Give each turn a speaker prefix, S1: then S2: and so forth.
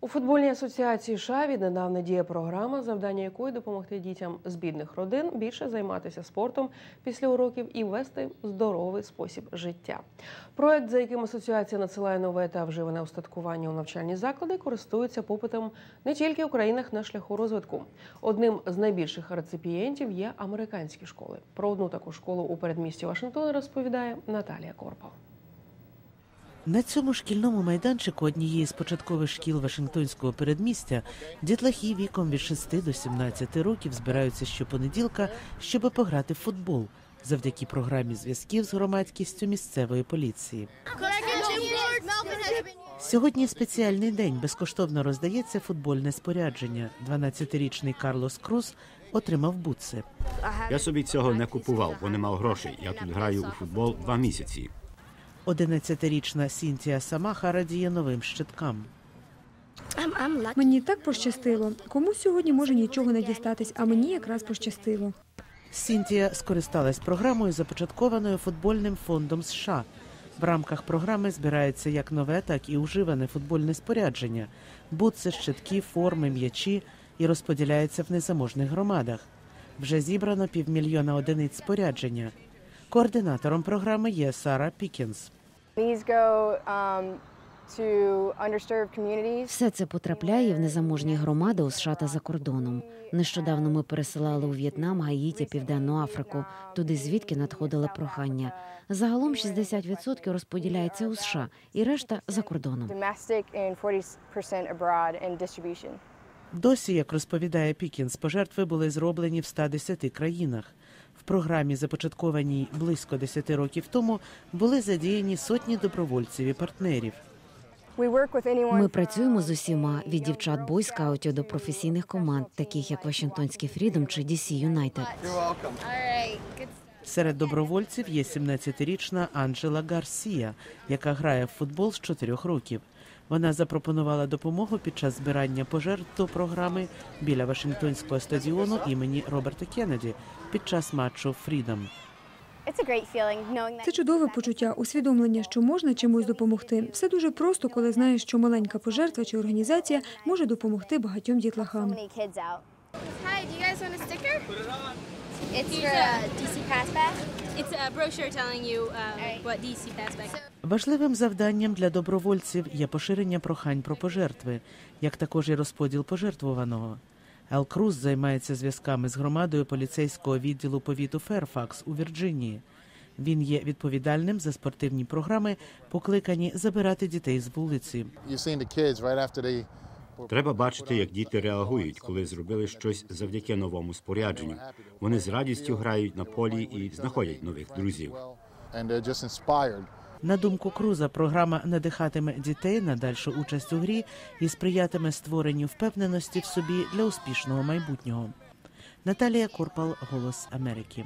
S1: У футбольній асоціації США віднедавна діє програма, завдання якої допомогти дітям з бідних родин більше займатися спортом після уроків і вести здоровий спосіб життя. Проект, за яким асоціація надсилає нове та вживане устаткування у навчальні заклади, користується попитом не тільки у країнах на шляху розвитку. Одним з найбільших реципієнтів є американські школи. Про одну таку школу у передмісті Вашингтона розповідає Наталія Корпал.
S2: На цьому шкільному майданчику однієї з початкових шкіл Вашингтонського передмістя дітлахи віком від 6 до 17 років збираються щопонеділка, щоб пограти в футбол завдяки програмі зв'язків з громадськістю місцевої поліції. Сьогодні спеціальний день безкоштовно роздається футбольне спорядження. 12-річний Карлос Круз отримав бутси.
S3: Я собі цього не купував, бо не мав грошей. Я тут граю у футбол два місяці.
S2: 11-річна Сінтія Самаха радіє новим щиткам.
S4: Мені так пощастило. Комусь сьогодні може нічого не дістатись, а мені якраз пощастило.
S2: Сінтія скористалась програмою, започаткованою футбольним фондом США. В рамках програми збирається як нове, так і уживане футбольне спорядження, бутси, щитки, форми, м'ячі і розподіляється в незаможних громадах. Вже зібрано півмільйона одиниць спорядження. Координатором програми є Сара Пікінс.
S5: These go um, to underserved communities.
S6: Все це потрапляє в незаможні громади у США та за кордоном. Нещодавно ми пересилали у В'єтнам, Гаїті, Південну Африку, туди звідки надходили прохання. Загалом 60% розподіляється у США і решта за кордоном.
S5: Domestic and 40% abroad and distribution.
S2: Досі, як розповідає Пікінс, пожертви були зроблені в 110 країнах. В програмі, започаткованій близько 10 років тому, були задіяні сотні добровольців і партнерів.
S6: Ми працюємо з усіма від дівчат бойскаутів до професійних команд, таких як Вашингтонський Фрідом чи DC Юнайтед.
S2: Серед добровольців є 17-річна Анджела Гарсія, яка грає в футбол з 4 років. Вона запропонувала допомогу під час збирання пожертв до програми біля Вашингтонського стадіону імені Роберта Кеннеді під час матчу Фрідом.
S4: Це чудове почуття, усвідомлення, що можна чимось допомогти. Все дуже просто, коли знаєш, що маленька пожертва чи організація може допомогти багатьом дітлахам.
S7: It's for a DC pass.
S8: It's a brochure telling you um, what DC Passback.
S2: Важливим завданням для добровольців є поширення прохань про пожертви, як також і розподіл пожертвуваного. Ел Круз займається зв'язками з громадою поліцейського відділу повіту Ферфакс у Вірджинії. Він є відповідальним за спортивні програми, покликані забирати дітей з вулиці.
S3: Треба бачити, як діти реагують, коли зробили щось завдяки новому спорядженню. Вони з радістю грають на полі і знаходять нових друзів.
S2: На думку Круза, програма надихатиме дітей на дальшу участь у грі і сприятиме створенню впевненості в собі для успішного майбутнього. Наталія Корпал, Голос Америки.